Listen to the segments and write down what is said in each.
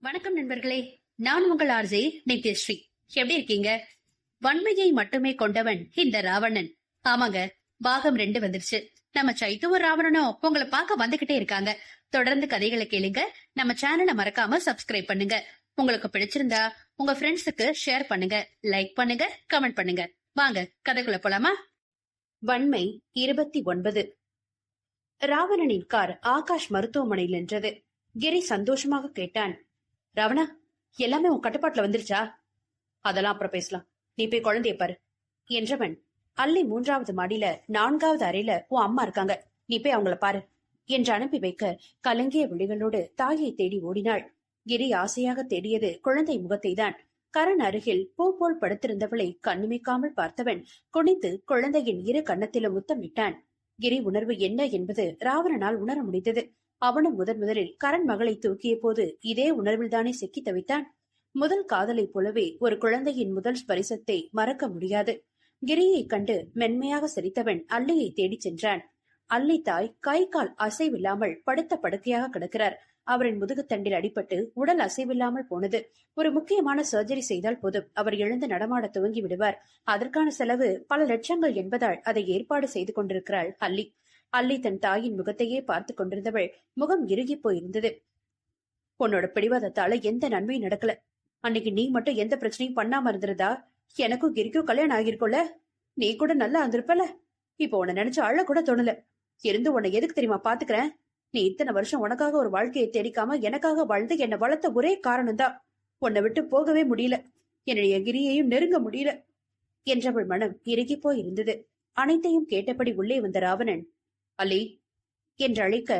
வணக்கம் நண்பர்களே. நான் உங்கள் ஆர்ஜே நித்யஸ்ரீ. எப்படி இருக்கீங்க? வன்மையை மட்டுமே கொண்டவன் இந்த ராவணன். ஆமாங்க பாகம் ரெண்டு வந்துருச்சு. நம்ம சைத்துவ ராவணனும் உங்களை பார்க்க வந்துகிட்டே இருக்காங்க. தொடர்ந்து கதைகளை கேளுங்க. நம்ம சேனலை மறக்காம சப்ஸ்கிரைப் பண்ணுங்க. உங்களுக்கு பிடிச்சிருந்தா உங்க ஃப்ரெண்ட்ஸுக்கு ஷேர் பண்ணுங்க. லைக் பண்ணுங்க கமெண்ட் பண்ணுங்க. வாங்க கதைக்குள்ள போலாமா? வன்மை இருபத்தி ஒன்பது. ராவணனின் கார் ஆகாஷ் மருத்துவமனையில் நின்றது. கிரி சந்தோஷமாக கேட்டான் ராவணா எல்லாமே உன் கட்டுப்பாட்டுல வந்துருச்சா? அதெல்லாம் அப்புறம் பேசலாம். நீ போய் குழந்தைய பாரு. என்றவன் அள்ளி மூன்றாவது மாடியில நான்காவது அறையில உன் அம்மா இருக்காங்க. நீ போய் அவங்கள பாரு. என்று அனுப்பி வைக்க கலங்கிய விழிகளோடு தாயை தேடி ஓடினாள். கிரி ஆசையாக தேடியது குழந்தை முகத்தை தான் கரண் அருகில் பூ போல் படுத்திருந்தவளை கண்ணுமிக்காமல் பார்த்தவன் குனிந்து குழந்தையின் இரு கன்னத்திலும் முத்தமிட்டான். கிரி உணர்வு என்ன என்பது ராவணனால் உணர முடிந்தது. அவனும் முதன் முதலில் கரண் மகளை தூக்கிய போது இதே உணர்வில்தானே சிக்கி தவித்தான். முதல் காதலைப் போலவே ஒரு குழந்தையின் முதல் ஸ்பரிசத்தை மறக்க முடியாது. கிரியை கண்டு மென்மையாக சிரித்தவன் அல்லியை தேடிச் சென்றான். அல்லி தாய் கை கால் அசைவில்லாமல் படுத்த படுக்கையாக கிடக்கிறார். அவரின் முதுகுத்தண்டில் அடிபட்டு உடல் அசைவில்லாமல் போனது. ஒரு முக்கியமான சர்ஜரி செய்தால் போதும். அவர் எழுந்து நடமாட துவங்கி விடுவார் அதற்கான செலவு பல லட்சங்கள் என்பதால் அதை ஏற்பாடு செய்து கொண்டிருக்கிறாள் அல்லி. அல்லி தன் தாயின் முகத்தையே பார்த்து கொண்டிருந்தவள் முகம் இறுகி போயிருந்தது. உன்னோட பிடிவாதத்தால எந்த நன்மையும் நடக்கல. அன்னைக்கு நீ மட்டும் எந்த பிரச்சனையும் பண்ணாம இருந்திருந்தா எனக்கும் கிரிக்கும் கல்யாணம் ஆகிருக்கும்ல நீ கூட நல்லா இருந்திருப்பல. இப்போ உன்னை நினைச்சு அழ கூட தோணல. இருந்து உன்னை எதுக்கு தெரியுமா பாத்துக்கிறேன்? நீ இத்தனை வருஷம் உனக்காக ஒரு வாழ்க்கையை தேடிக்காம எனக்காக வாழ்ந்து என்னை வளர்த்த ஒரே காரணம் தான். உன்னை விட்டு போகவே முடியல. என்னுடைய கிரியையும் நெருங்க முடியல. என்றவள் மனம் இறுகி போயிருந்தது. அனைத்தையும் கேட்டபடி உள்ளே வந்த ராவணன் அலி என்று அழைக்க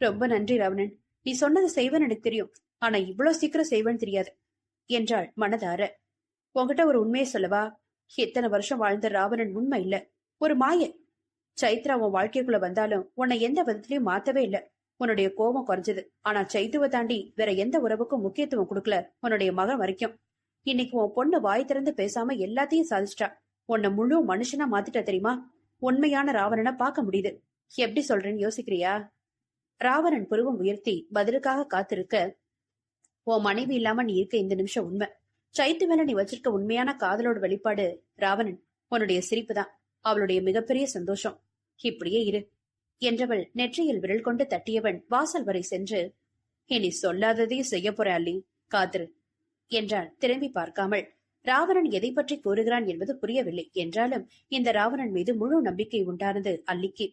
ரொம்ப நன்றி ராவணன். நீ சொன்னது செய்வேன் எனக்கு தெரியும். ஆனா இவ்வளவு சீக்கிரம் செய்வேன்னு தெரியாது என்றாள் மனதார. உங்ககிட்ட ஒரு உண்மையை சொல்லவா? எத்தனை வருஷம் வாழ்ந்த ராவணன் உண்மை இல்ல. ஒரு மாய. சைத்ரா உன் வாழ்க்கைக்குள்ள வந்தாலும் உன்னை எந்த விதத்திலயும் மாத்தவே இல்ல. உன்னுடைய கோபம் குறைஞ்சது. ஆனா சைத்துவ தாண்டி வேற எந்த உறவுக்கும் முக்கியத்துவம் கொடுக்கல. உன்னுடைய மகன் வரைக்கும். இன்னைக்கு உன் பொண்ணு வாய் திறந்து பேசாம எல்லாத்தையும் சாதிச்சிட்டா. உன்னை முழு மனுஷனா மாத்திட்டா தெரியுமா? உண்மையான ராவணனை பார்க்க முடியுது. எப்படி சொல்றேன்னு யோசிக்கிறியா? ராவணன் புருவம் உயர்த்தி பதிலுக்காக காத்திருக்க உன் மனைவி இல்லாம நீ இருக்க இந்த நிமிஷம் உண்மை. சைத்து மேல நீ வச்சிருக்க உண்மையான காதலோட வெளிப்பாடு ராவணன். உன்னுடைய சிரிப்பு தான். அவளுடைய மிகப்பெரிய சந்தோஷம். இப்படியே இரு. என்றவள் நெற்றியில் விரல் கொண்டு தட்டியவன் வாசல் வரை சென்று இனி சொல்லாததையும் செய்ய போற அல்லி காத்திரு. என்றான் திரும்பி பார்க்காமல். ராவணன் எதை பற்றி கூறுகிறான் என்பது புரியவில்லை. என்றாலும் இந்த ராவணன் மீது முழு நம்பிக்கை உண்டானது அல்லிக்கு.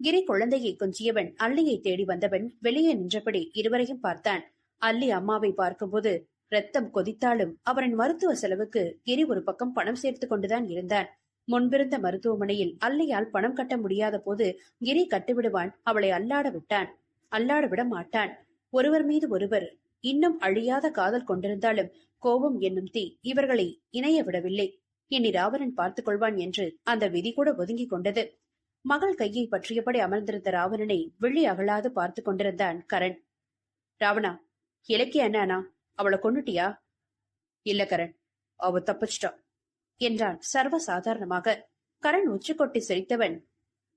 கிரி குழந்தையை கொஞ்சியவன் அல்லியை தேடி வந்தவன் வெளியே நின்றபடி இருவரையும் பார்த்தான். அல்லி அம்மாவை பார்க்கும்போது ரத்தம் கொதித்தாலும் அவரின் மருத்துவ செலவுக்கு கிரி ஒரு பக்கம் பணம் சேர்த்து கொண்டுதான் இருந்தான். முன்பிருந்த மருத்துவமனையில் அல்லியால் பணம் கட்ட முடியாத போது கிரி கட்டுவிடுவான் அவளை அல்லாட விட்டான். அல்லாட விட மாட்டான். ஒருவர் மீது ஒருவர் இன்னும் அழியாத காதல் கொண்டிருந்தாலும் கோபம் என்னும் தீ இவர்களை இணைய விடவில்லை. இனி ராவணன் பார்த்துக் கொள்வான் என்று அந்த விதி கூட ஒதுங்கிக் கொண்டது. மகள் கையை பற்றியபடி அமர்ந்திருந்த ராவணனை விழி அகலாது பார்த்து கொண்டிருந்தான் கரண். ராவணா இலக்கிய அண்ணா அவளை கொன்னுட்டியா? இல்ல கரண் அவ தப்பிச்சிட்டா. என்றான் சர்வ சாதாரணமாக கரண் உச்சி கொட்டி சிரித்தவன்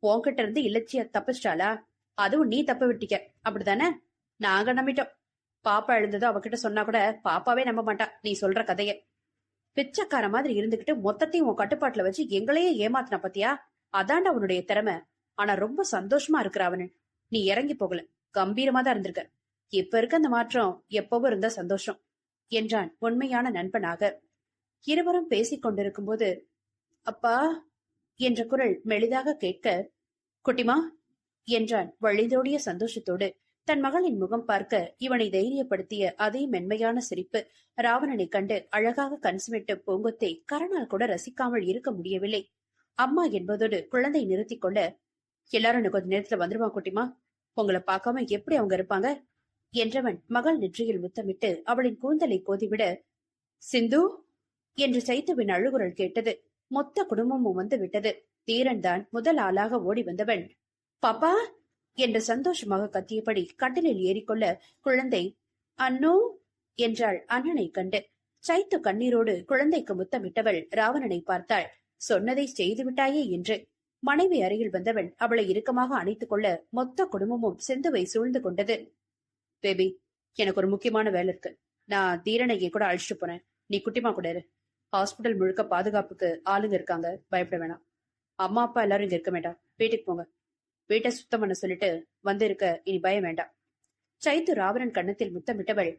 உன்கிட்ட இருந்து இலச்சிய தப்பிச்சிட்டாளா? அதுவும் நீ தப்பு விட்டிக்க. அப்படிதானே நாங்க நம்பிட்டோம். பாப்பா எழுந்ததோ அவகிட்ட சொன்னா கூட பாப்பாவே நம்ப மாட்டா நீ சொல்ற கதைய. பிச்சைக்கார மாதிரி இருந்துகிட்டு மொத்தத்தையும் உன் கட்டுப்பாட்டுல வச்சு எங்களையே ஏமாத்தின பத்தியா? அதான்டா உன்னுடைய திறமை. ஆனா ரொம்ப சந்தோஷமா இருக்கிற அவனு. நீ இறங்கி போகல. கம்பீரமா தான் இருந்திருக்க. இப்ப இருக்க அந்த மாற்றம் எப்பவும் இருந்தா சந்தோஷம் என்றான் உண்மையான நண்பனாக இருவரும் பேசிக் கொண்டிருக்கும் போது அப்பா என்ற குரல் மெளிதாக கேட்க குட்டிமா என்றான் வழிந்தோடிய சந்தோஷத்தோடு. தன் மகளின் முகம் பார்க்க இவனை தைரியப்படுத்திய அதே மென்மையான சிரிப்பு. ராவணனை கண்டு அழகாக கண்சுமிட்ட பூங்கொத்தை கரணால் கூட ரசிக்காமல் இருக்க முடியவில்லை. அம்மா என்பதோடு குழந்தை நிறுத்தி கொள்ள எல்லாரும் எனக்கு கொஞ்ச நேரத்துல வந்துருமா குட்டிமா? உங்களை பார்க்காம எப்படி அவங்க இருப்பாங்க? என்றவன் மகள் நெற்றியில் முத்தமிட்டு அவளின் கூந்தலை கோதிவிட சிந்து என்று சைத்துவின் அழுகுரல் கேட்டது. மொத்த குடும்பமும் வந்து விட்டது. தீரன் தான் முதல் ஆளாக ஓடி வந்தவன். பாப்பா என்று சந்தோஷமாக கத்தியபடி கட்டிலில் ஏறிக்கொள்ள குழந்தை அண்ணோ என்றாள் அண்ணனை கண்டு. சைத்து கண்ணீரோடு குழந்தைக்கு முத்தமிட்டவள் ராவணனை பார்த்தாள். சொன்னதை செய்து விட்டாயே என்று. மனைவி அருகில் வந்தவன் அவளை இறுக்கமாக அணைத்துக் கொள்ள மொத்த குடும்பமும் சிந்துவை சூழ்ந்து கொண்டது. பேபி எனக்கு ஒரு முக்கியமான வேலை இருக்கு. நான் தீரனையை கூட அழிச்சிட்டு போறேன். நீ குட்டிமா கூட இரு. ஹாஸ்பிட்டல் முழுக்க பாதுகாப்புக்கு ஆளுங்க இருக்காங்க. பயப்பட வேணாம். அம்மா அப்பா எல்லாரும் இங்க இருக்க வேண்டாம். வீட்டுக்கு போங்க. வீட்டை சுத்தம் பண்ண சொல்லிட்டு வந்திருக்க இனி பயம் வேண்டாம். சைத்து ராவணன் கன்னத்தில் முத்தமிட்டவள்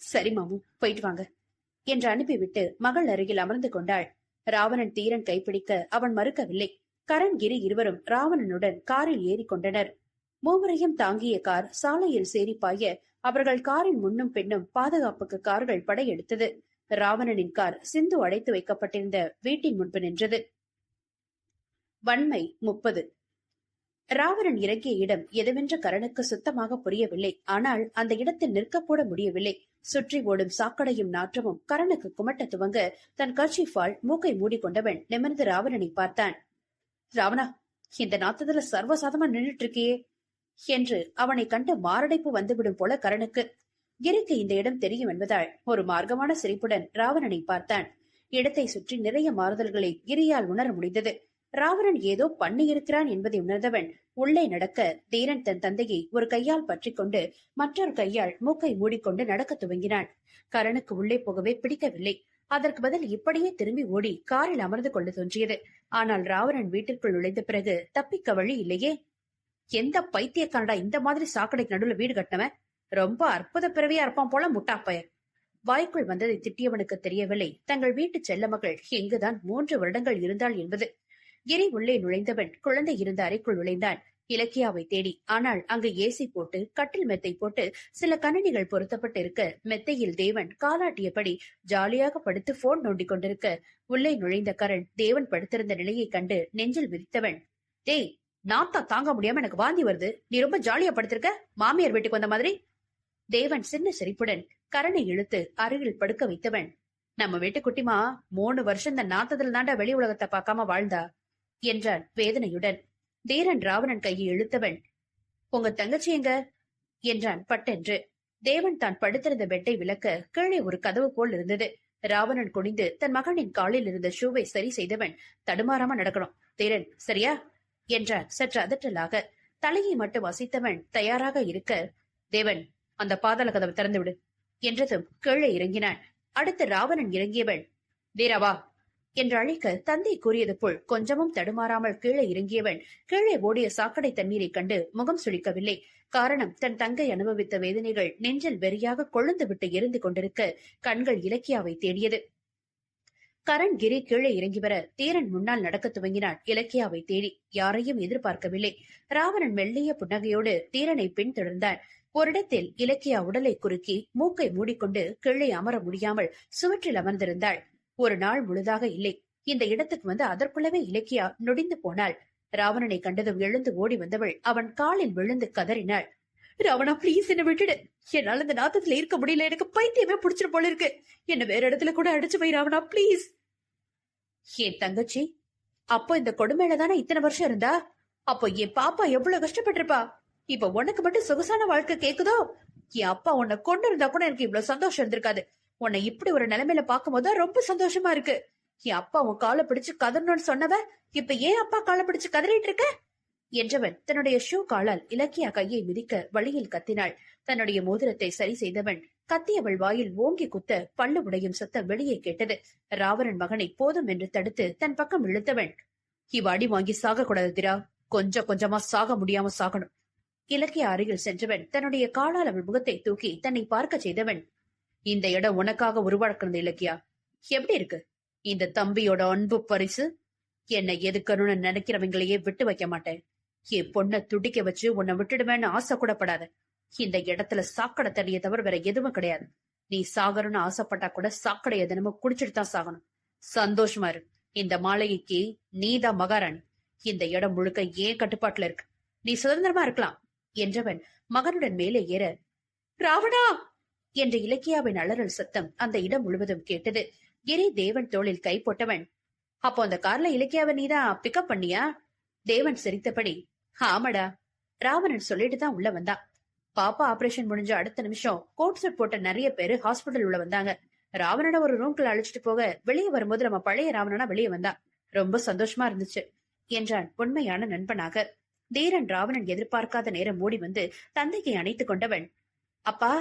சரி மாமு போயிட்டு வாங்க என்று அனுப்பிவிட்டு மகள் அருகில் அமர்ந்து கொண்டாள். ராவணன் தீரன் கைப்பிடிக்க அவன் மறுக்கவில்லை. கரண் கிரி இருவரும் ராவணனுடன் காரில் ஏறி கொண்டனர். மூவரையும் தாங்கிய கார் சாலையில் சேரி பாய அவர்கள் காரின் முன்னும் பின்னும் பாதுகாப்புக்கு கார்கள் படையெடுத்தது. ராவணனின் கார் சிந்து அடைத்து வைக்கப்பட்டிருந்த வீட்டின் முன்பு நின்றது. வன்மை முப்பது. ராவணன் இறங்கிய இடம் எதுவென்ற கரனுக்கு சுத்தமாக புரியவில்லை. ஆனால் அந்த இடத்தில் போட முடியவில்லை. சுற்றி ஓடும் சாக்கடையும் நாற்றமும் கரனுக்கு குமட்ட துவங்க தன் கர்ச்சிஃபால் மூக்கை மூடிக்கொண்டவன் நிமிர்ந்து ராவணனை பார்த்தான். ராவணா இந்த நாத்தத்துல சர்வசாதமா நின்றுட்டு இருக்கியே என்று அவனை கண்டு மாரடைப்பு வந்துவிடும் போல கரனுக்கு கிரிக்கு இந்த இடம் தெரியும் என்பதால் ஒரு மார்க்கமான சிரிப்புடன் ராவணனை பார்த்தான். இடத்தை சுற்றி நிறைய மாறுதல்களை கிரியால் உணர முடிந்தது. ராவணன் ஏதோ பண்ணியிருக்கிறான் என்பதை உணர்ந்தவன் உள்ளே நடக்க தீரன் தன் தந்தையை ஒரு கையால் பற்றி கொண்டு மற்றொரு கையால் மூக்கை மூடிக்கொண்டு நடக்க துவங்கினான். கரனுக்கு உள்ளே போகவே பிடிக்கவில்லை. அதற்கு பதில் இப்படியே திரும்பி ஓடி காரில் அமர்ந்து கொள்ள தோன்றியது. ஆனால் ராவணன் வீட்டிற்குள் நுழைந்த பிறகு தப்பிக்க வழி இல்லையே. எந்த பைத்தியக்காரடா இந்த மாதிரி சாக்கடைக்கு நடுவுல வீடு கட்டினவன்? ரொம்ப அற்புத பிறவியா இருப்பான் போல முட்டாப்பய வாய்க்குள் வந்ததை திட்டியவனுக்கு தெரியவில்லை. தங்கள் வீட்டு செல்ல மகள் இங்குதான் மூன்று வருடங்கள் இருந்தாள் என்பது. கிரி உள்ளே நுழைந்தவன் குழந்தை இருந்த அறைக்குள் நுழைந்தான். இலக்கியாவை தேடி ஆனால் அங்கு ஏசி போட்டு கட்டில் மெத்தை போட்டு சில கணினிகள் பொருத்தப்பட்டு இருக்க மெத்தையில் தேவன் காலாட்டியபடி ஜாலியாக படுத்து போன் நோண்டிக் கொண்டிருக்க உள்ளே நுழைந்த கரண் தேவன் படுத்திருந்த நிலையை கண்டு நெஞ்சில் விரித்தவன். டேய் நாத்தா தாங்க முடியாம எனக்கு வாந்தி வருது. நீ ரொம்ப ஜாலியா படுத்திருக்க? மாமியார் வீட்டுக்கு வந்த மாதிரி? தேவன் சின்ன சிரிப்புடன் கரனை இழுத்து அருகில் படுக்க வைத்தவன். நம்ம வீட்டு குட்டிமா மூணு வருஷம் இந்த நாத்தத்தில் தாண்டா வெளி உலகத்தை பார்க்காம வாழ்ந்தா? என்றான் வேதனையுடன். தீரன் ராவணன் கையை இழுத்தவன் உங்க தங்கச்சி எங்க? என்றான் பட்டென்று. தேவன் தான் படுத்திருந்த பெட்டை விளக்க கீழே ஒரு கதவு போல் இருந்தது. ராவணன் குனிந்து தன் மகனின் காலில் இருந்த ஷூவை சரி செய்தவன் தடுமாறாம நடக்கணும். தீரன் சரியா? என்றான் சற்று அதற்றலாக தலையை மட்டும் அசைத்தவன் தயாராக இருக்க தேவன் அந்த பாதாள கதவை திறந்து விடு என்றதும் கீழே இறங்கினான். அடுத்து ராவணன் இறங்கியவன் தீரவா என்று அழைக்க தந்தை கூறியது போல் கொஞ்சமும் தடுமாறாமல் கீழே இறங்கியவன் கீழே ஓடிய சாக்கடை தண்ணீரை கண்டு முகம் சுழிக்கவில்லை காரணம் தன் தங்கை அனுபவித்த வேதனைகள் நெஞ்சில் வெறியாக கொழுந்து விட்டு எரிந்து கொண்டிருக்க கண்கள் இலக்கியாவை தேடியது. கரண் கிரி கீழே இறங்கி வர தீரன் முன்னால் நடக்க துவங்கினான். இலக்கியாவை தேடி யாரையும் எதிர்பார்க்கவில்லை. ராவணன் மெல்லிய புன்னகையோடு தீரனை பின்தொடர்ந்தான். ஓரிடத்தில் இலக்கியா உடலை குறுக்கி மூக்கை மூடிக்கொண்டு கீழே அமர முடியாமல் சுவற்றில் அமர்ந்திருந்தாள். ஒரு நாள் முழுதாக இல்லை. இந்த இடத்துக்கு வந்து அதற்குள்ளவே இலக்கியா நொடிந்து போனாள். ராவணனை கண்டதும் எழுந்து ஓடி வந்தவள் அவன் காலில் விழுந்து கதறினாள். ராவணா ப்ளீஸ் என்ன விட்டுடு. என்னால இந்த நாத்தத்துல இருக்க முடியல. எனக்கு பைத்தியமே புடிச்சிட்டு போல இருக்கு. என்ன வேற இடத்துல கூட அடிச்சு போய் ராவணா ப்ளீஸ் என் தங்கச்சி? அப்போ இந்த கொடுமையில தானே இத்தனை வருஷம் இருந்தா? அப்போ என் பாப்பா எவ்வளவு கஷ்டப்பட்டிருப்பா? இப்ப உனக்கு மட்டும் சொகுசான வாழ்க்கை கேக்குதோ? என் அப்பா உன்னை கொண்டு இருந்தா கூட எனக்கு இவ்வளவு சந்தோஷம் இருந்திருக்காது. உன்னை இப்படி ஒரு நிலைமையில பாக்கும்போது ரொம்ப சந்தோஷமா இருக்கு. என் அப்பா உன் காலை பிடிச்சு கதறணும்னு சொன்னவ இப்ப ஏன் அப்பா காலை பிடிச்சு கதறிட்டு இருக்க? என்றவன் தன்னுடைய ஷூ காலால் இலக்கியா கையை மிதிக்க வழியில் கத்தினாள். தன்னுடைய மோதிரத்தை சரி செய்தவன் கத்தியவள் வாயில் ஓங்கி குத்த பல்லு உடையும் சத்தம் வெளியே கேட்டது. ராவணன் மகனை போதும் என்று தடுத்து தன் பக்கம் இழுத்தவன் இவ அடி வாங்கி சாக கூடாது திரா கொஞ்சம் கொஞ்சமா சாக முடியாம சாகணும். இலக்கிய அருகில் சென்றவன் தன்னுடைய காலால் அவள் முகத்தை தூக்கி தன்னை பார்க்க செய்தவன் இந்த இடம் உனக்காக உருவாக்குனது இலக்கியா? எப்படி இருக்கு? இந்த தம்பியோட அன்பு பரிசு? என்னை எதுக்கணும்னு நினைக்கிறவங்களையே விட்டு வைக்க மாட்டேன். என் பொண்ண துடிக்க வச்சு உன்னை விட்டுடுவேன்னு ஆசை கூட படாத. இந்த இடத்துல சாக்கடை தண்ணியை தவிர வேற எதுவும் கிடையாது. நீ சாகணும்னு ஆசைப்பட்டா கூட சாக்கடைய தினமும் குடிச்சிட்டு தான் சாகணும். சந்தோஷமா இரு. இந்த மாளிகைக்கு நீதான் மகாராணி. இந்த இடம் முழுக்க ஏன் கட்டுப்பாட்டுல இருக்கு. நீ சுதந்திரமா இருக்கலாம் என்றவன் மகனுடன் மேலே ஏற. ராவணா! என்ற இலக்கியாவின் அலறல் சத்தம் அந்த இடம் முழுவதும் கேட்டது. கிரி தேவன் தோளில் கை போட்டவன் அப்போ அந்த கார்ல இலக்கியாவை நீதான் பிக்கப் பண்ணியா? தேவன் சிரித்தபடி ஆமாடா. ராவணன் சொல்லிட்டு தான் உள்ள வந்தான். பாப்பா ஆபரேஷன் முடிஞ்ச அடுத்த நிமிஷம் கோட் செட் போட்ட நிறைய பேரு ஹாஸ்பிட்டல் உள்ள வந்தாங்க. ராவணனை ஒரு ரூம்குள்ள அழைச்சிட்டு போக வெளியே வரும்போது நம்ம பழைய ராவணனா வெளியே வந்தான். ரொம்ப சந்தோஷமா இருந்துச்சு என்றான் உண்மையான நண்பனாக. தீரன் ராவணன் எதிர்பார்க்காத நேரம் ஓடி வந்து தந்தையை அணைத்துக் கொண்டவன் அப்பா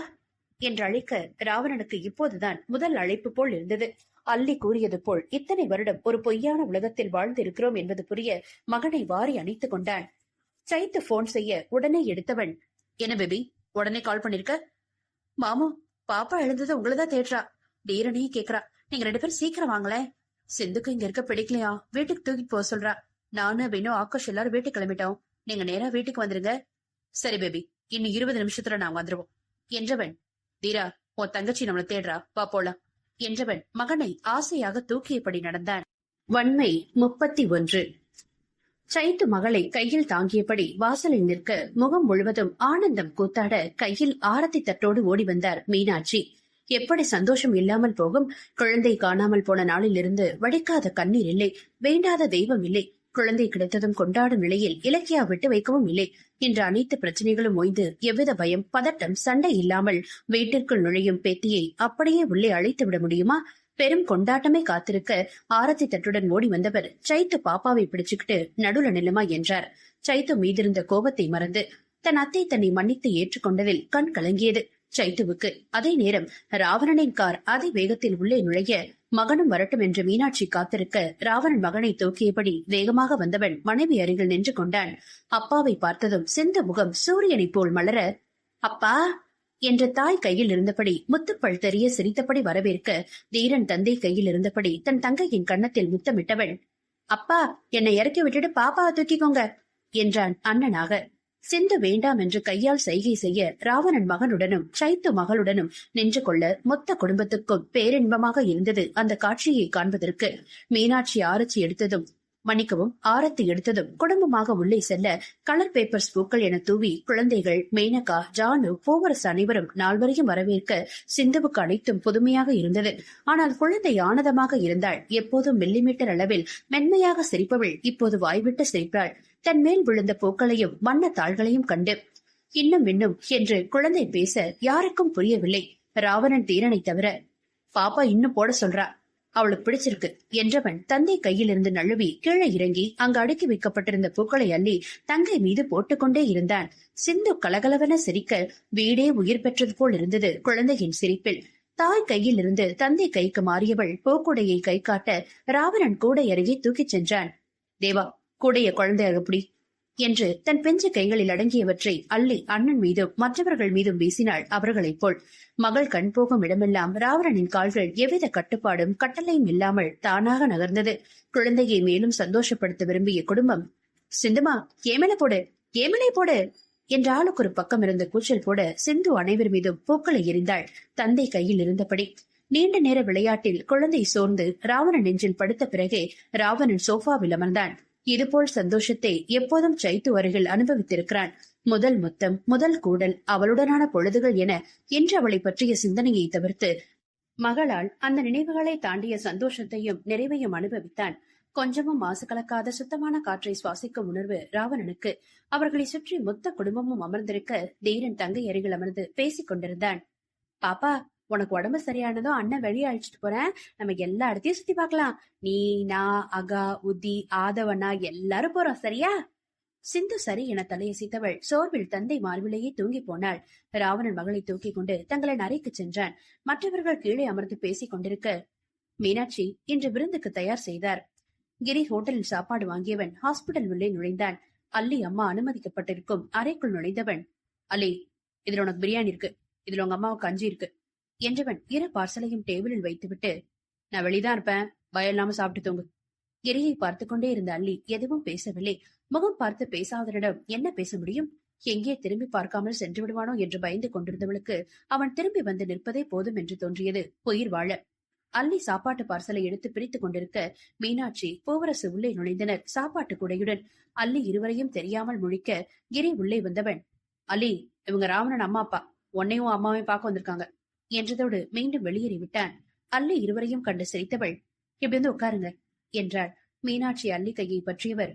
என்று அழைக்க ராவணனுக்கு இப்போதுதான் முதல் அழைப்பு போல் இருந்தது. அல்லி கூறியது போல் இத்தனை வருடம் ஒரு பொய்யான உலகத்தில் வாழ்ந்து இருக்கிறோம் என்பது புரிய மகனை வாரி அணைத்துக் கொண்டான். சைத்து போன் செய்ய உடனே எடுத்தவன் என்ன பேபி உடனே கால் பண்ணிருக்க? மாமா பாப்பா எழுந்ததை உங்களதான் தேடுறா தீரனையும் கேக்குறா. நீங்க ரெண்டு பேரும் சீக்கிரம் வாங்களேன். சிந்துக்கு இங்க இருக்க பிடிக்கலையா? வீட்டுக்கு தூக்கிட்டு போக சொல்றா. நானு வேணு ஆகாஷ் எல்லாரும் வீட்டுக்கு கிளம்பிட்டோம். நீங்க நேரா வீட்டுக்கு வந்துருங்க. சரி பேபி இன்னும் இருபது நிமிஷத்துல நான் வந்துருவோம் என்றவன் தீரா உன் தங்கச்சி நம்மளை தேடுறா வா போலாம் என்றவன் மகனை ஆசையாக தூக்கியபடி நடந்தான். வன்மை முப்பத்தி ஒன்று சைத்து மகளை கையில் தாங்கியபடி வாசலில் நிற்க முகம் முழுவதும் ஆனந்தம் கூத்தாட கையில் ஆரத்தி தட்டோடு ஓடி வந்தார் மீனாட்சி. எப்படி சந்தோஷம் இல்லாமல் போகும்? குழந்தை காணாமல் போன நாளிலிருந்து வடிக்காத கண்ணீர் இல்லை வேண்டாத தெய்வம் இல்லை குழந்தை கிடைத்ததும் கொண்டாடும் நிலையில் இலக்கியா விட்டு வைக்கவும் இல்லை. என்ற அனைத்து பிரச்சனைகளும் ஓய்ந்து எவ்வித பயம் பதட்டம் சண்டை இல்லாமல் வீட்டிற்குள் நுழையும் பேத்தியை அப்படியே உள்ளே அழைத்து விட முடியுமா? பெரும் கொண்டாட்டமே காத்திருக்க ஆரத்தி தட்டுடன் ஓடி வந்தவர் சைத்து பாப்பாவை பிடிச்சுக்கிட்டு நடுல நிலுமா என்றார். சைத்து மீதிருந்த கோபத்தை மறந்து தன் அத்தை தன்னை மன்னித்து ஏற்றுக்கொண்டதில் கண் கலங்கியது. சைத்துவுக்கு அதே நேரம் ராவணனின் கார் அதி வேகத்தில் உள்ளே நுழைய மகனும் வரட்டும் என்று மீனாட்சி காத்திருக்க ராவணன் மகனை தூக்கியபடி வேகமாக வந்தவன் மனைவி அருகில் நின்று கொண்டான். அப்பாவை பார்த்ததும் சிந்த முகம் சூரியனைப் போல் மலர அப்பா! என்ற தாய் கையில் இருந்தபடி முத்துப்பல் தெரிய சிரித்தபடி வரவேற்க தீரன் தந்தை கையில் இருந்தபடி தன் தங்கையின் கன்னத்தில் முத்தமிட்டவன் அப்பா என்னை இறக்கி விட்டுட்டு பாப்பாவை தூக்கிக்கோங்க என்றான் அண்ணனாக. சிந்து வேண்டாம் என்று கையால் செய்கை செய்ய ராவணன் மகனுடனும் சைத்து மகளுடனும் நின்று கொள்ள மொத்த குடும்பத்துக்கும் பேரின்பமாக இருந்தது அந்த காட்சியை காண்பதற்கு. மீனாட்சி ஆரச்சி எடுத்ததும் மன்னிக்கவும் ஆரத்தி எடுத்ததும் குடும்பமாக உள்ளே செல்ல கலர் பேப்பர்ஸ் பூக்கள் என தூவி குழந்தைகள் மேனகா ஜானு பூவரசு அனைவரும் நால்வரையும் வரவேற்க சிந்துவுக்கு அனைத்தும் புதுமையாக இருந்தது. ஆனால் குழந்தை ஆனதமாக இருந்தாள். எப்போதும் மில்லிமீட்டர் அளவில் மென்மையாக சிரிப்பவள் இப்போது வாய்விட்டு சிரிப்பாள். தன் மேல் விழுந்த பூக்களையும் வண்ண தாள்களையும் கண்டு இன்னும் இன்னும் என்று குழந்தை பேச யாருக்கும் புரியவில்லை. ராவணன் தீரனை தவிர பாப்பா இன்னும் போட சொல்றா. அவளுக்கு பிடிச்சிருக்கு என்றவன் தந்தை கையிலிருந்து நழுவி கீழே இறங்கி அங்கு அடுக்கி வைக்கப்பட்டிருந்த பூக்களை அள்ளி தங்கை மீது போட்டுக்கொண்டே இருந்தான். சிந்து கலகலவென சிரிக்க வீடே உயிர் பெற்றது போல் இருந்தது குழந்தையின் சிரிப்பில். தாய் கையில் இருந்து தந்தை கைக்கு மாறியவள் பூக்குடையை கை காட்ட ராவணன் கூடை அருகே தூக்கிச் சென்றான். தேவா கூடைய குழந்தை அகப்படி என்று தன் பெஞ்ச கைகளில் அடங்கியவற்றை அள்ளி அண்ணன் மீதும் மற்றவர்கள் மீதும் வீசினாள் அவர்களைப் போல். மகள் கண் போகும் இடமெல்லாம் ராவணனின் கால்கள் எவ்வித கட்டுப்பாடும் கட்டளையும் இல்லாமல் தானாக நகர்ந்தது. குழந்தையை மேலும் சந்தோஷப்படுத்த விரும்பிய குடும்பம் சிந்துமா ஏமலை போடு ஏமலை போடு என்ற ஆளுக்கு ஒரு பக்கம் இருந்த கூச்சல் போட சிந்து அனைவர் மீதும் பூக்களை எறிந்தாள் தந்தை கையில் இருந்தபடி நீண்ட நேர விளையாட்டில் குழந்தை சோர்ந்து ராவணன் நெஞ்சில் படுத்த பிறகே ராவணன் சோஃபாவில் அமர்ந்தான். இதுபோல் சந்தோஷத்தை எப்போதும் சைத்து அருகில் அனுபவித்திருக்கிறான். முதல் முத்தம் முதல் கூடல் அவளுடனான பொழுதுகள் என என்று அவளை பற்றிய சிந்தனையை தவிர்த்து மகளால் அந்த நினைவுகளை தாண்டிய சந்தோஷத்தையும் நிறைவையும் அனுபவித்தான். கொஞ்சமும் மாசு கலக்காத சுத்தமான காற்றை சுவாசிக்கும் உணர்வு ராவணனுக்கு அவர்களை சுற்றி மொத்த குடும்பமும் அமர்ந்திருக்க தீரன் தங்கை அருகில் அமர்ந்து பேசிக் கொண்டிருந்தான். பாப்பா உனக்கு உடம்பு சரியானதும் அண்ணன் வெளியே அழைச்சிட்டு போறேன். நம்ம எல்லா இடத்தையும் சுத்தி பார்க்கலாம். நீ நான் அகா உதி ஆதவனா எல்லாரும் போறோம். சரியா? சிந்து சரி என தலையசைத்தவள் சோர்வில் தந்தை மார்பிலேயே தூங்கி போனாள். ராவணன் மகளை தூக்கி கொண்டு தங்களை அறைக்கு சென்றான். மற்றவர்கள் கீழே அமர்ந்து பேசிக் கொண்டிருக்க மீனாட்சி இன்று விருந்துக்கு தயார் செய்தார். கிரி ஹோட்டலில் சாப்பாடு வாங்கியவன் ஹாஸ்பிடல் உள்ளே நுழைந்தான். அல்லி அம்மா அனுமதிக்கப்பட்டிருக்கும். அறைக்குள் நுழைந்தவன் அல்லி இதுல உனக்கு பிரியாணி இருக்கு. இதுல உங்க அம்மாவுக்கு கஞ்சி இருக்கு. என்றவன் இரு பார்சலையும் டேபிளில் வைத்துவிட்டு நான் வெளிதான் இருப்பேன். பயம் சாப்பிட்டு தூங்கு. கிரியை பார்த்து கொண்டே இருந்த அள்ளி எதுவும் பேசவில்லை. முகம் பார்த்து பேசாதவரிடம் என்ன பேச முடியும்? எங்கே திரும்பி பார்க்காமல் சென்று விடுவானோ? என்று பயந்து கொண்டிருந்தவளுக்கு அவன் திரும்பி வந்து நிற்பதே போதும் என்று தோன்றியது. உயிர் வாழ. அள்ளி சாப்பாட்டு பார்சலை எடுத்து பிரித்துக் கொண்டிருக்க மீனாட்சி பூவரசு உள்ளே நுழைந்தனர். சாப்பாட்டு குடையுடன் அள்ளி இருவரையும் தெரியாமல் முழிக்க கிரி உள்ளே வந்தவன் அள்ளி இவங்க ராவணன் அம்மா அப்பா. உன்னையும் அம்மாவையும் பார்க்க வந்திருக்காங்க. என்றதோடு மீண்டும் வெளியேறி விட்டான் அல்லி இருவரையும் கண்டு சிரித்தவள் இப்படி வந்து உட்காருங்க என்றாள். மீனாட்சி அல்லி கையை பற்றியவர்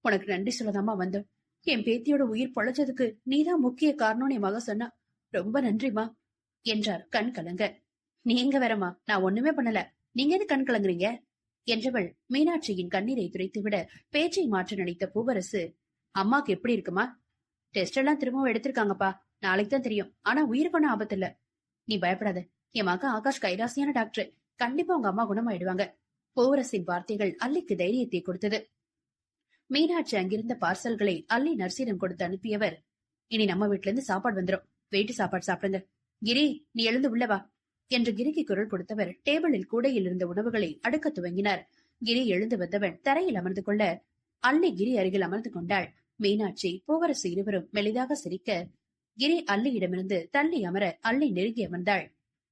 உனக்கு நன்றி சொல்லதாமா வந்தோம். என் பேத்தியோட உயிர் பொழைச்சதுக்கு நீதான் முக்கிய காரணம்னு என் மக சொன்னா ரொம்ப நன்றிமா என்றார் கண் கலங்க. நீங்க வரமா நான் ஒண்ணுமே பண்ணல. நீங்க எது கண் கலங்குறீங்க? என்றவள் மீனாட்சியின் கண்ணீரை துடைத்துவிட பேச்சை மாற்ற நினைத்த பூவரசு அம்மாக்கு எப்படி இருக்குமா? டெஸ்ட் எல்லாம் திரும்பவும் எடுத்திருக்காங்கப்பா. நாளைக்கு தான் தெரியும். ஆனா உயிருக்கு ஒன்றும் ஆபத்து இல்ல நீ பயப்படாத. என் மகன் ஆகாஷ் கைராசியான டாக்டர். கண்டிப்பா உங்க அம்மா குணமாயிடுவாங்க. பூவரசின் வார்த்தைகள் அல்லிக்கு தைரியத்தை கொடுத்தது. மீனாட்சி அங்கிருந்த பார்சல்களை அல்லி நர்சிடம் கொடுத்து அனுப்பியவர் இனி நம்ம வீட்ல இருந்து சாப்பாடு வந்துரும். வெயிட்டு சாப்பாடு சாப்பிடுங்க. கிரி நீ எழுந்து உள்ள வா. என்று கிரிக்கு குரல் கொடுத்தவர் டேபிளில் கூடையில் இருந்த உணவுகளை அடுக்க துவங்கினார். கிரி எழுந்து வந்தவன் தரையில் அமர்ந்து கொள்ள அள்ளி கிரி அருகில் அமர்ந்து கொண்டாள். மீனாட்சி பூவரசு இருவரும் மெலிதாக சிரிக்க கிரி அல்லியிடமிருந்து தள்ளி அமர அல்லி நெருங்கி அமர்ந்தாள்.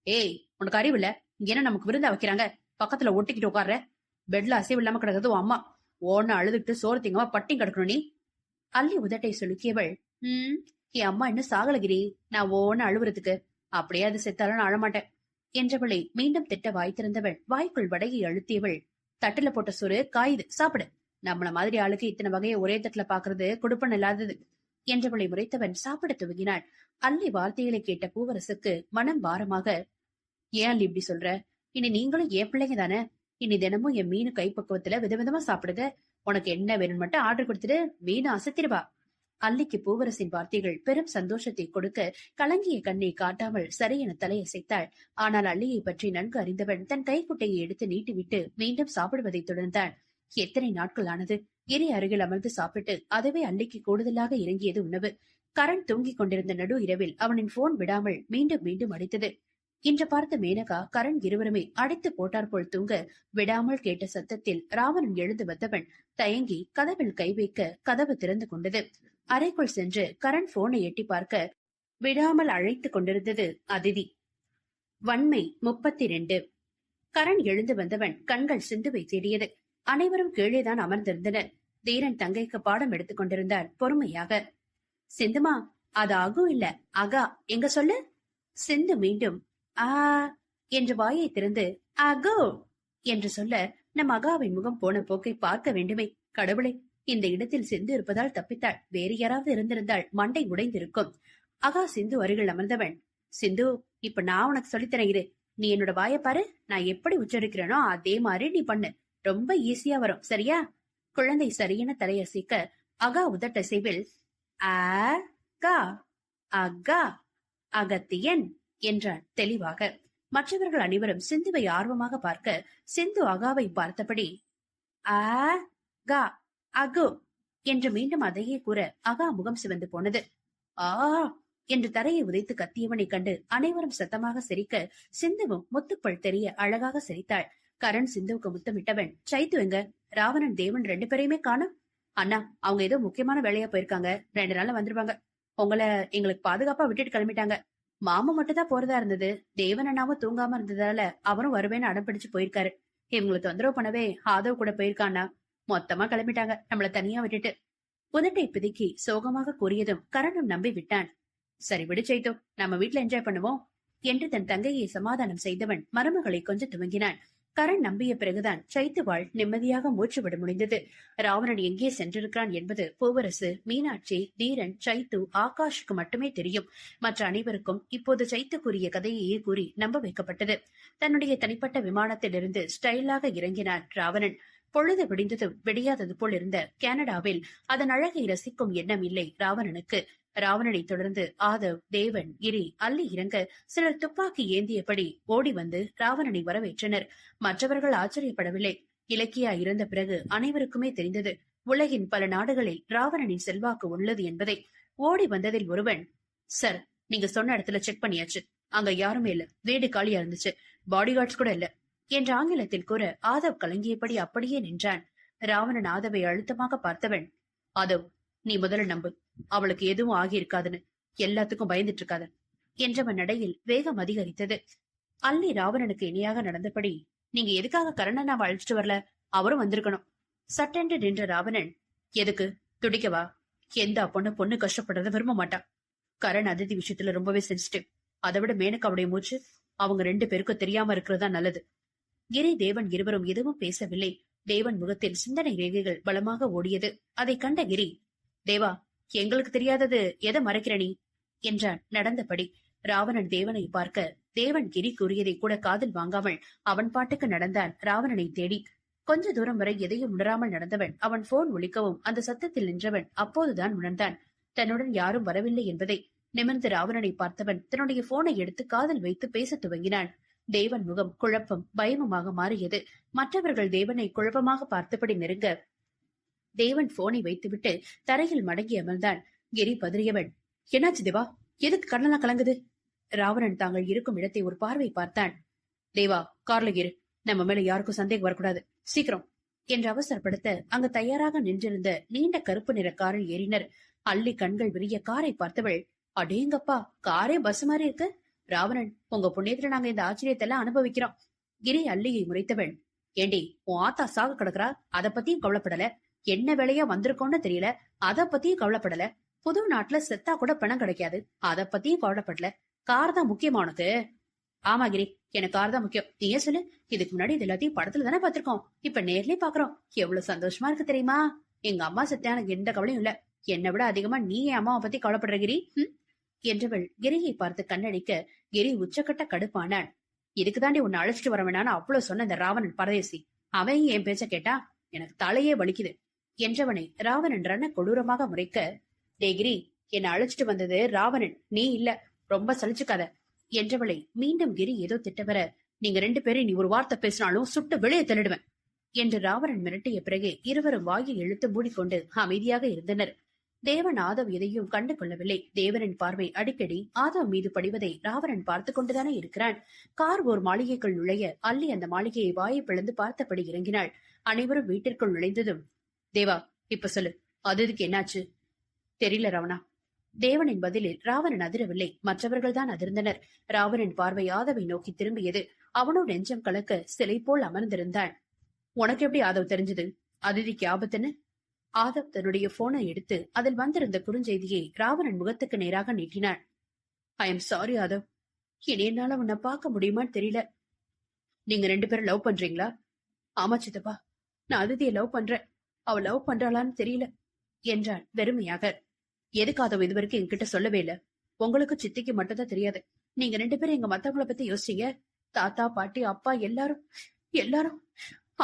ஏய் உனக்கு அறிவில்ல? இங்க என்ன நமக்கு விருந்தா வைக்கிறாங்க? பக்கத்துல ஒட்டிக்கிட்டு உட்கார்ற. பெட்ல அசைவு இல்லாம கிடக்குது உன் அம்மா. ஓன அழுதுகிட்டு சோறு திங்கமா பட்டி கிடக்கணும் நீ. அல்லி உதட்டை சொலுக்கியவள் ம் என் அம்மா இன்னும் சாகலகிரி. நான் ஓன அழுவுறதுக்கு. அப்படியே அது செத்தாலும் நான் அழமாட்டேன். என்றவளை மீண்டும் திட்ட வாய்த்திருந்தவள் வாய்க்குள் வடையை அழுத்தியவள். தட்டுல போட்ட சோறு காயுது சாப்பிடு. நம்மள மாதிரி ஆளுக்கு இத்தனை வகையை ஒரே தட்டுல பாக்குறது கொடுப்பன் இல்லாதது. என்றவளை முறைத்தவன் சாப்பிட துவங்கினாள் அல்லி வார்த்தைகளை கேட்ட பூவரசுக்கு மனம் பாரமாக ஏன் அல்லி இப்படி சொல்ற? இனி நீங்களும் என் பிள்ளைங்க தானே? இனி தினமும் என் மீன் கைப்பக்குவத்துல விதவிதமா சாப்பிடுது உனக்கு என்ன வேணும்னு மட்டும் ஆர்டர் கொடுத்துட்டு மீன் அசத்திருவா அல்லிக்கு பூவரசின் வார்த்தைகள் பெரும் சந்தோஷத்தை கொடுக்க கலங்கிய கண்ணை காட்டாமல் சரியென தலையசைத்தாள் ஆனால் அல்லியை பற்றி நன்கு அறிந்தவன் தன் கைக்குட்டையை எடுத்து நீட்டிவிட்டு மீண்டும் சாப்பிடுவதை தொடர்ந்தான். எத்தனை நாட்கள் ஆனது இறை அருகில் அமர்ந்து சாப்பிட்டு அதுவே அன்னைக்கு கூடுதலாக இறங்கியது உணவு. கரண் தூங்கிக் கொண்டிருந்த நடு இரவில் அவனின் போன் விடாமல் மீண்டும் மீண்டும் அடித்தது. இன்று பார்த்த மேனகா கரண் இருவருமே அடித்து போட்டார் போல் தூங்க விடாமல் கேட்ட சத்தத்தில் ராவணன் எழுந்து வந்தவன் தயங்கி கதவில் கை வைக்க கதவு திறந்து கொண்டது. அறைக்குள் சென்று கரண் போனை எட்டி பார்க்க விடாமல் அழைத்துக் கொண்டிருந்தது அதிதி. வன்மை முப்பத்தி ரெண்டு. கரண் எழுந்து வந்தவன் கண்கள் சிந்துவை தேடியது. அனைவரும் கீழேதான் அமர்ந்திருந்தனர். தீரன் தங்கைக்கு பாடம் எடுத்துக் கொண்டிருந்தார் பொறுமையாக. சிந்துமா அது அகு இல்ல அகா எங்க சொல்லு? சிந்து மீண்டும் ஆ என்று வாயை திறந்து அகோ! என்று சொல்ல நம் அகாவின் முகம் போன போக்கை பார்க்க வேண்டுமே. கடவுளை இந்த இடத்தில் சிந்து இருப்பதால் தப்பித்தாள். வேறு யாராவது இருந்திருந்தால் மண்டை உடைந்திருக்கும். அகா சிந்து அருகில் அமர்ந்தவன். சிந்து இப்ப நான் உனக்கு சொல்லித்தரேன் இரு. நீ என்னோட வாயை பாரு. நான் எப்படி உச்சரிக்கிறேனோ அதே மாதிரி நீ பண்ணு. ரொம்ப ஈஸியா வரும். சரியா? குழந்தை சரியான தலையசைக்க அகா உதட்டசைவில் ஆ அகா அகத்தியன் என்றார் தெளிவாக. மற்றவர்கள் அனைவரும் சிந்துவை ஆர்வமாக பார்க்க சிந்து அகாவை பார்த்தபடி ஆ அகு என்று மீண்டும் அதையே கூற அகா முகம் சிவந்து போனது. ஆ என்று தரையை உதைத்து கத்தியவனை கண்டு அனைவரும் சத்தமாக சிரிக்க சிந்துவும் முத்துப்பல் தெரிய அழகாக சிரித்தாள். கரண் சிந்துவுக்கு முத்தமிட்டவன். சைத்து எங்க? ராவணன் தேவன் ரெண்டு பேரையுமே காணும். அண்ணா அவங்க ஏதோ முக்கியமான வேலையா போயிருக்காங்க. ரெண்டு நாள்ல வந்துருவாங்க. உங்களை எங்களுக்கு பாதுகாப்பா விட்டுட்டு கிளம்பிட்டாங்க. மாமா மட்டும் தான் போறதா இருந்தது. தேவன் அண்ணாவும் தூங்காம இருந்ததால அவரும் வருவேன்னு அடம் பிடிச்சு போயிருக்காரு. இவங்களை தொந்தரவு பண்ணவே ஆதவ் கூட போயிருக்கான்னா. மொத்தமா கிளம்பிட்டாங்க. நம்மள தனியா விட்டுட்டு. உதட்டை பிதுக்கி சோகமாக கூறியதும் கரணம் நம்பி விட்டான். சரி விடு செய்தோம் நம்ம வீட்டுல என்ஜாய் பண்ணுவோம். என்று தன் தங்கையை சமாதானம் செய்தவன் மருமகளை கொஞ்சம் துவங்கினான். கரண் நம்பிய பிறகுதான் சைத்துவாள் நிம்மதியாக மூச்சு விட முடிந்தது. ராவணன் எங்கே சென்றிருக்கிறான் என்பது பூவரசு மீனாட்சி தீரன் சைத்து ஆகாஷுக்கு மட்டுமே தெரியும். மற்ற அனைவருக்கும் இப்போது சைத்துக்குரிய கதையையே கூறி நம்ப வைக்கப்பட்டது. தன்னுடைய தனிப்பட்ட விமானத்திலிருந்து ஸ்டைலாக இறங்கினான் ராவணன். பொழுது விடிந்ததும் விடியாதது போல் இருந்த கனடாவில் அதன் அழகை ரசிக்கும் எண்ணம் இல்லை ராவணனுக்கு. ராவணனை தொடர்ந்து ஆதவ் தேவன் கிரி அள்ளி இறங்க சிலர் துப்பாக்கி ஏந்தியபடி ஓடி வந்து ராவணனை வரவேற்றனர். மற்றவர்கள் ஆச்சரியப்படவில்லை. இலக்கியா இறந்த பிறகு அனைவருக்குமே தெரிந்தது உலகின் பல நாடுகளில் ராவணனின் செல்வாக்கு உள்ளது என்பதை. ஓடி வந்ததில் ஒருவன் சார் நீங்க சொன்ன இடத்துல செக் பண்ணியாச்சு. அங்க யாருமே இல்ல. வீடு காலியா இருந்துச்சு. பாடி கார்ட்ஸ் கூட இல்ல. என்று ஆங்கிலத்தில் கூற ஆதவ் கலங்கியபடி அப்படியே நின்றான். ராவணன் ஆதவை அழுத்தமாக பார்த்தவன் ஆதவ் நீ முதல்ல நம்பு. அவளுக்கு எதுவும் ஆகியிருக்காதுன்னு எல்லாத்துக்கும் பயந்துட்டு இருக்காத என்றவன் நடையில் வேகம் அதிகரித்தது. அல்லி ராவணனுக்கு இணையாக நடந்தபடி நீங்க எதுக்காக கரணனாவை அழைச்சிட்டு வரல? அவரும் வந்திருக்கணும். சட்டென்று நின்ற ராவணன் எதுக்கு? துடிக்கவா? எந்த பொண்ணு பொண்ணு கஷ்டப்படுறத விரும்ப மாட்டான் கரண் அதிதி விஷயத்துல ரொம்பவே சென்சிட்டிவ் அதை விட மேனக்காவுடைய மூச்சு அவங்க ரெண்டு பேருக்கும் தெரியாம இருக்கிறதா நல்லது. கிரி தேவன் இருவரும் எதுவும் பேசவில்லை. தேவன் முகத்தில் சிந்தனை ரேகைகள் பலமாக ஓடியது. அதை கண்ட கிரி தேவா எங்களுக்கு தெரியாதது எதை மறைக்கிற நீ? என்றான் நடந்தபடி. ராவணன் தேவனை பார்க்க தேவன் கிரி கூறியதை கூட காதில் வாங்காமல் அவன் பாட்டுக்கு நடந்தான் ராவணனை தேடி. கொஞ்ச தூரம் வரை எதையும் உணராமல் நடந்தவன் அவன் போன் ஒழிக்கவும் அந்த சத்தத்தில் நின்றவன் அப்போதுதான் உணர்ந்தான். தன்னுடன் யாரும் வரவில்லை என்பதை நிமிர்ந்து ராவணனை பார்த்தவன் தன்னுடைய போனை எடுத்து காதல் வைத்து பேசத் துவங்கினான். தேவன் முகம் குழப்பம் பயமுமாக மாறியது. மற்றவர்கள் தேவனை குழப்பமாக பார்த்தபடி நெருங்க தேவன் போனை வைத்துவிட்டு தரையில் மடங்கி அமர்ந்தான். கிரி பதறியவன் என்னாச்சு தேவா? எதுக்கு கண்ணெல்லாம் கலங்குது? ராவணன் தாங்கள் இருக்கும் இடத்தை ஒரு பார்வை பார்த்தான். தேவா கார்ல இரு நம்ம மேல யாருக்கும் சந்தேகம் வரக்கூடாது. சீக்கிரம். என்று அவசரப்படுத்த அங்கு தயாராக நின்றிருந்த நீண்ட கருப்பு நிற காரில் ஏறினர். அள்ளி கண்கள் விரிய காரை பார்த்தவள் அடேங்கப்பா காரே பஸ் மாதிரி இருக்கு? ராவணன் உங்க புண்ணியத்துல நாங்க இந்த ஆச்சரியத்தெல்லாம் அனுபவிக்கிறோம். கிரி அள்ளியை முறைத்தவள் ஏண்டி உன் ஆத்தா சாக கிடக்குறா? அத பத்தியும் கவலைப்படல. என்ன வேலையா வந்திருக்கோம்னு தெரியல. அத பத்தியும் கவலைப்படல. புது நாட்டுல செத்தா கூட பணம் கிடைக்காது. அத பத்தியும் கவலைப்படல. கார் தான் முக்கியமானது. ஆமா கிரி எனக்கு கார் தான் முக்கியம். நீயே சொல்லு. இதுக்கு முன்னாடி இது எல்லாத்தையும் படத்துல தானே பாத்திருக்கோம் இப்ப நேர்லயே பாக்குறோம் எவ்வளவு சந்தோஷமா இருக்கு தெரியுமா? எங்க அம்மா செத்தா எனக்கு எந்த கவலையும் இல்ல. என்னை விட அதிகமா நீ என் அம்மாவை பத்தி கவலைப்படுற கிரி? என்றவள் கிரியை பார்த்து கண்ணடிக்க கிரி உச்சக்கட்ட கடுப்பானான் இதுக்கு தாண்டி உன்னை அழைச்சிட்டு வர வேணான்னு அவ்வளவு சொன்ன இந்த ராவணன் பரதேசி. அவன் என் பேச்ச கேட்டா? எனக்கு தலையே வலிக்குது. என்றவனை ராவணன் ரண கொடூரமாக முறைக்க டேகிரி என்னை அழைச்சிட்டு வந்தது ராவணன். நீ இல்ல. ரொம்ப சலிச்சுக்காத. என்றவளை மீண்டும் கிரி ஏதோ திட்டவர நீங்க ரெண்டு பேரும் நீ ஒரு வார்த்தை பேசினாலும் சுட்டு வெளியே தள்ளிடுவேன். என்று ராவணன் மிரட்டிய பிறகு இருவரும் வாயை இழுத்து மூடிக்கொண்டு அமைதியாக இருந்தனர். தேவன் ஆதவ் எதையும் கண்டு கொள்ளவில்லை. தேவனின் பார்வை அடிக்கடி ஆதவ் மீது படிவதை ராவணன் பார்த்து கொண்டுதானே இருக்கிறான். கார் ஓர் மாளிகைக்குள் நுழைய அள்ளி அந்த மாளிகையை வாயை பிளந்து பார்த்தபடி இறங்கினாள். அனைவரும் வீட்டிற்குள் நுழைந்ததும் தேவா இப்ப சொல்லு. அது இதுக்கு என்னாச்சு? தெரியல ராவணா. தேவனின் பதிலில் ராவணன் அதிரவில்லை. மற்றவர்கள் தான் அதிர்ந்தனர். ராவணன் பார்வை யாதவை நோக்கி திரும்பியது. அவனோ நெஞ்சம் கலக்க சிலை போல் அமர்ந்திருந்தான் உனக்கு எப்படி ஆதவ் தெரிஞ்சது? அதிதிக்கு ஆபத்துன்னு? ஆதவ் தன்னுடைய போனை எடுத்து அதில் வந்திருந்த குறுஞ்செய்தியை ராவணன் முகத்துக்கு நேராக நீட்டினான் ஐ எம் சாரி ஆதவ். இனி என்னால உன்னை பார்க்க முடியுமான்னு தெரியல. நீங்க ரெண்டு பேரும் லவ் பண்றீங்களா? ஆமா சித்தப்பா. நான் அதிதியை லவ் பண்றேன். அவ லவ் பண்றாளான்னு தெரியல என்றான் வெறுமையாக. எதுக்கு இதுவரைக்கும் என்கிட்ட சொல்லவே இல்ல? உங்களுக்கு சித்திக்கு மட்டும்தான் தெரியாது. நீங்க ரெண்டு பேரும் எங்க மத்தவங்கள பத்தி யோசிச்சீங்க. தாத்தா பாட்டி அப்பா எல்லாரும் எல்லாரும்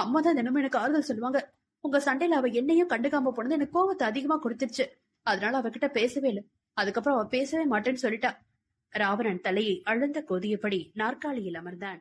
அம்மா தான் தினமும் எனக்கு ஆறுதல் சொல்லுவாங்க. உங்க சண்டையில அவ என்னையும் கண்டுக்காம போனது எனக்கு கோவத்தை அதிகமா கொடுத்துருச்சு. அதனால அவகிட்ட பேசவே இல்லை. அதுக்கப்புறம் அவ பேசவே மாட்டேன்னு சொல்லிட்டா. ராவணன் தலையை அழுந்த கொதியபடி நாற்காலியில் அமர்ந்தான்.